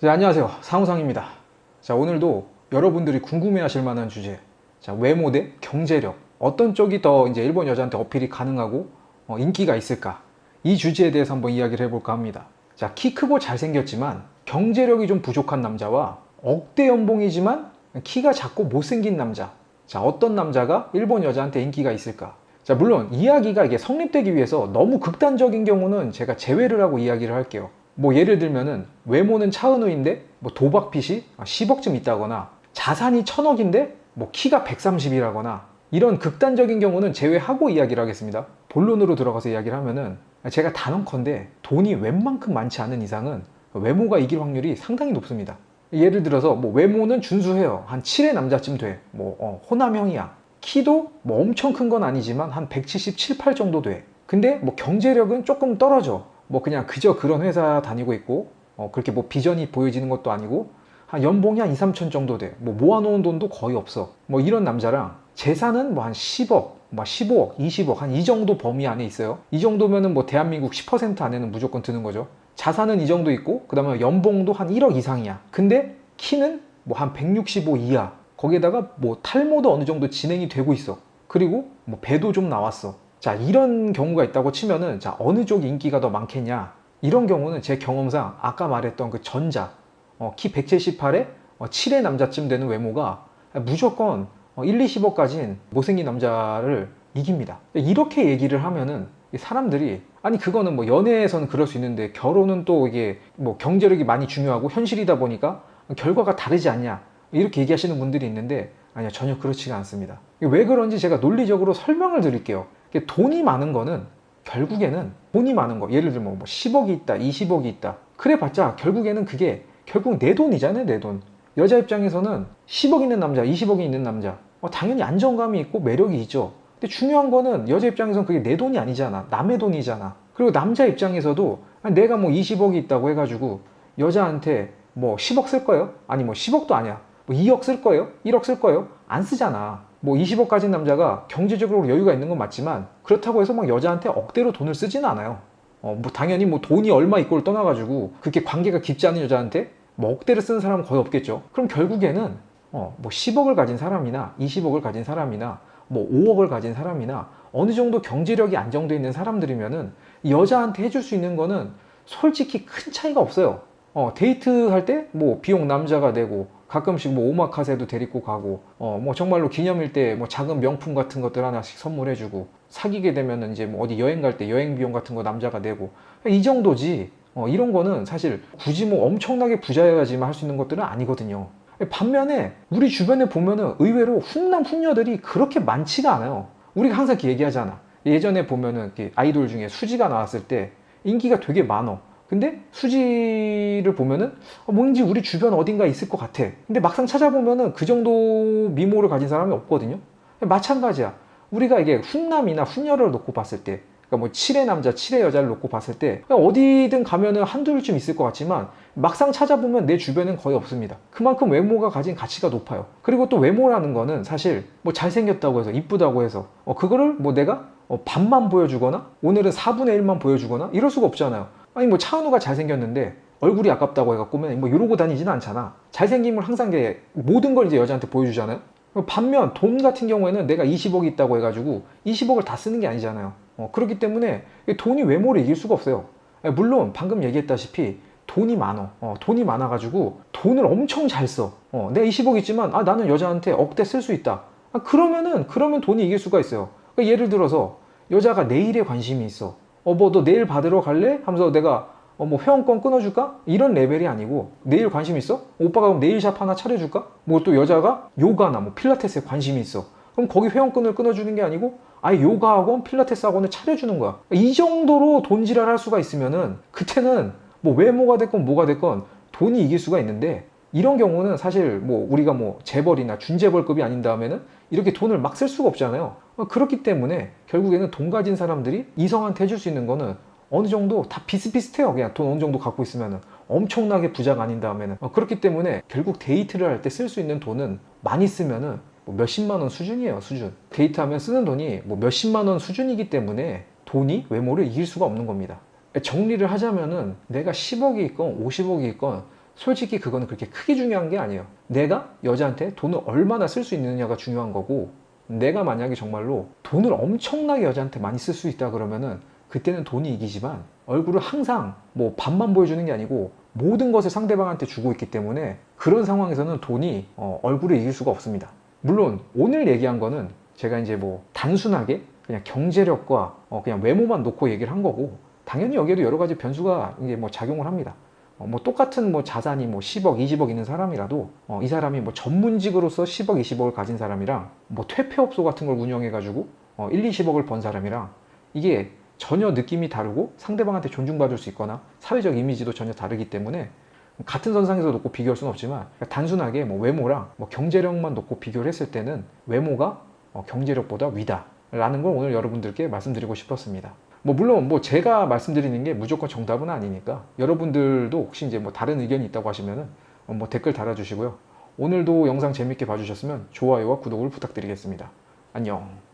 네, 안녕하세요. 상우상입니다. 자, 오늘도 여러분들이 궁금해 하실 만한 주제. 자, 외모 대 경제력. 어떤 쪽이 더 이제 일본 여자한테 어필이 가능하고 어, 인기가 있을까? 이 주제에 대해서 한번 이야기를 해볼까 합니다. 자, 키 크고 잘생겼지만 경제력이 좀 부족한 남자와 억대 연봉이지만 키가 작고 못생긴 남자. 자, 어떤 남자가 일본 여자한테 인기가 있을까? 자, 물론 이야기가 이게 성립되기 위해서 너무 극단적인 경우는 제가 제외를 하고 이야기를 할게요. 뭐 예를 들면은 외모는 차은우인데 뭐 도박 빚이 10억쯤 있다거나 자산이 천억인데 뭐 키가 130이라거나 이런 극단적인 경우는 제외하고 이야기를 하겠습니다. 본론으로 들어가서 이야기를 하면은 제가 단언컨대 돈이 웬만큼 많지 않은 이상은 외모가 이길 확률이 상당히 높습니다. 예를 들어서 뭐 외모는 준수해요. 한 7의 남자쯤 돼. 뭐 어, 호남형이야. 키도 뭐 엄청 큰 건 아니지만 한 177, 8 정도 돼. 근데 뭐 경제력은 조금 떨어져. 뭐 그냥 그저 그런 회사 다니고 있고 어, 그렇게 뭐 비전이 보여지는 것도 아니고 한 연봉이 한 2, 3천 정도 돼. 뭐 모아놓은 돈도 거의 없어. 뭐 이런 남자랑 재산은 뭐 한 10억, 뭐 15억, 20억 한 이 정도 범위 안에 있어요. 이 정도면은 뭐 대한민국 10% 안에는 무조건 드는 거죠. 자산은 이 정도 있고 그다음에 연봉도 한 1억 이상이야. 근데 키는 뭐 한 165 이하. 거기에다가 뭐 탈모도 어느 정도 진행이 되고 있어. 그리고 뭐 배도 좀 나왔어. 자, 이런 경우가 있다고 치면은 자, 어느 쪽 인기가 더 많겠냐? 이런 경우는 제 경험상 아까 말했던 그 전자 어, 키 178에 어, 7의 남자쯤 되는 외모가 무조건 어, 1, 20억 가진 못생긴 남자를 이깁니다. 이렇게 얘기를 하면은 이 사람들이 아니 그거는 뭐 연애에서는 그럴 수 있는데 결혼은 또 이게 뭐 경제력이 많이 중요하고 현실이다 보니까 결과가 다르지 않냐 이렇게 얘기하시는 분들이 있는데 아니요 전혀 그렇지가 않습니다. 왜 그런지 제가 논리적으로 설명을 드릴게요. 돈이 많은 거는 결국에는 돈이 많은 거 예를 들면 뭐 10억이 있다 20억이 있다 그래 봤자 결국에는 그게 결국 내 돈이잖아요 내 돈. 여자 입장에서는 10억 있는 남자 20억이 있는 남자 어, 당연히 안정감이 있고 매력이 있죠. 근데 중요한 거는 여자 입장에서는 그게 내 돈이 아니잖아. 남의 돈이잖아. 그리고 남자 입장에서도 아니, 내가 뭐 20억이 있다고 해가지고 여자한테 뭐 10억 쓸 거예요? 아니 뭐 10억도 아니야. 뭐 2억 쓸 거예요? 1억 쓸 거예요? 안 쓰잖아. 뭐 20억 가진 남자가 경제적으로 여유가 있는 건 맞지만 그렇다고 해서 막 여자한테 억대로 돈을 쓰지는 않아요. 어, 뭐 당연히 뭐 돈이 얼마 있고를 떠나가지고 그렇게 관계가 깊지 않은 여자한테 뭐 억대를 쓰는 사람은 거의 없겠죠. 그럼 결국에는 어, 뭐 10억을 가진 사람이나 20억을 가진 사람이나 뭐 5억을 가진 사람이나 어느 정도 경제력이 안정되어 있는 사람들이면은 여자한테 해줄 수 있는 거는 솔직히 큰 차이가 없어요. 어, 데이트할 때 뭐 비용 남자가 내고 가끔씩 뭐 오마카세도 데리고 가고 어, 뭐 정말로 기념일 때 뭐 작은 명품 같은 것들 하나씩 선물해주고 사귀게 되면은 이제 뭐 어디 여행 갈 때 여행 비용 같은 거 남자가 내고 이 정도지 어, 이런 거는 사실 굳이 뭐 엄청나게 부자여야지만 할 수 있는 것들은 아니거든요. 반면에 우리 주변에 보면은 의외로 훈남 훈녀들이 그렇게 많지가 않아요. 우리가 항상 이렇게 얘기하잖아. 예전에 보면은 아이돌 중에 수지가 나왔을 때 인기가 되게 많어. 근데 수지를 보면은 어, 뭔지 우리 주변 어딘가 있을 것 같아. 근데 막상 찾아보면은 그 정도 미모를 가진 사람이 없거든요. 마찬가지야. 우리가 이게 훈남이나 훈녀를 놓고 봤을 때, 그러니까 뭐 7의 남자, 7의 여자를 놓고 봤을 때, 그냥 어디든 가면은 한둘쯤 있을 것 같지만, 막상 찾아보면 내 주변엔 거의 없습니다. 그만큼 외모가 가진 가치가 높아요. 그리고 또 외모라는 거는 사실 뭐 잘생겼다고 해서, 이쁘다고 해서, 어, 그거를 뭐 내가 어, 반만 보여주거나, 오늘은 4분의 1만 보여주거나, 이럴 수가 없잖아요. 아니 뭐 차은우가 잘생겼는데, 얼굴이 아깝다고 해갖고 뭐 이러고 다니지는 않잖아. 잘생김을 항상 게 모든 걸 이제 여자한테 보여주잖아요. 반면 돈 같은 경우에는 내가 20억이 있다고 해가지고 20억을 다 쓰는 게 아니잖아요. 어, 그렇기 때문에 돈이 외모를 이길 수가 없어요. 물론 방금 얘기했다시피 돈이 많어. 어, 돈이 많아가지고 돈을 엄청 잘 써. 어, 내가 20억 있지만 아 나는 여자한테 억대 쓸 수 있다. 아, 그러면은 그러면 돈이 이길 수가 있어요. 그러니까 예를 들어서 여자가 내 일에 관심이 있어. 어 뭐 너 내일 받으러 갈래? 하면서 내가 어, 뭐 회원권 끊어줄까? 이런 레벨이 아니고 내일 관심 있어? 오빠가 그럼 네일샵 하나 차려줄까? 뭐 또 여자가 요가나 뭐 필라테스에 관심이 있어. 그럼 거기 회원권을 끊어주는 게 아니고 아예 요가 학원, 필라테스 학원을 차려주는 거야. 이 정도로 돈지랄 할 수가 있으면은 그때는 뭐 외모가 됐건 뭐가 됐건 돈이 이길 수가 있는데 이런 경우는 사실 뭐 우리가 뭐 재벌이나 준재벌급이 아닌 다음에는 이렇게 돈을 막 쓸 수가 없잖아요. 그렇기 때문에 결국에는 돈 가진 사람들이 이성한테 해줄 수 있는 거는 어느 정도 다 비슷비슷해요. 그냥 돈 어느 정도 갖고 있으면은 엄청나게 부자가 아닌 다음에는 어, 그렇기 때문에 결국 데이트를 할 때 쓸 수 있는 돈은 많이 쓰면은 뭐 몇십만 원 수준이에요 수준 데이트하면 쓰는 돈이 뭐 몇십만 원 수준이기 때문에 돈이 외모를 이길 수가 없는 겁니다 정리를 하자면은 내가 10억이 있건 50억이 있건 솔직히 그거는 그렇게 크게 중요한 게 아니에요. 내가 여자한테 돈을 얼마나 쓸 수 있느냐가 중요한 거고, 내가 만약에 정말로 돈을 엄청나게 여자한테 많이 쓸 수 있다 그러면은 그때는 돈이 이기지만 얼굴을 항상 뭐 반만 보여주는 게 아니고 모든 것을 상대방한테 주고 있기 때문에 그런 상황에서는 돈이 어, 얼굴을 이길 수가 없습니다. 물론 오늘 얘기한 거는 제가 이제 뭐 단순하게 그냥 경제력과 어, 그냥 외모만 놓고 얘기를 한 거고 당연히 여기에도 여러 가지 변수가 이게 뭐 작용을 합니다. 어, 뭐 똑같은 뭐 자산이 뭐 10억, 20억 있는 사람이라도 어, 이 사람이 뭐 전문직으로서 10억, 20억을 가진 사람이랑 뭐 퇴폐업소 같은 걸 운영해가지고 어, 1, 20억을 번 사람이랑 이게 전혀 느낌이 다르고 상대방한테 존중받을 수 있거나 사회적 이미지도 전혀 다르기 때문에 같은 선상에서 놓고 비교할 수는 없지만 단순하게 뭐 외모랑 뭐 경제력만 놓고 비교를 했을 때는 외모가 어, 경제력보다 위다라는 걸 오늘 여러분들께 말씀드리고 싶었습니다. 뭐 물론 뭐 제가 말씀드리는 게 무조건 정답은 아니니까 여러분들도 혹시 이제 뭐 다른 의견이 있다고 하시면은 어, 뭐 댓글 달아주시고요. 오늘도 영상 재밌게 봐주셨으면 좋아요와 구독을 부탁드리겠습니다. 안녕.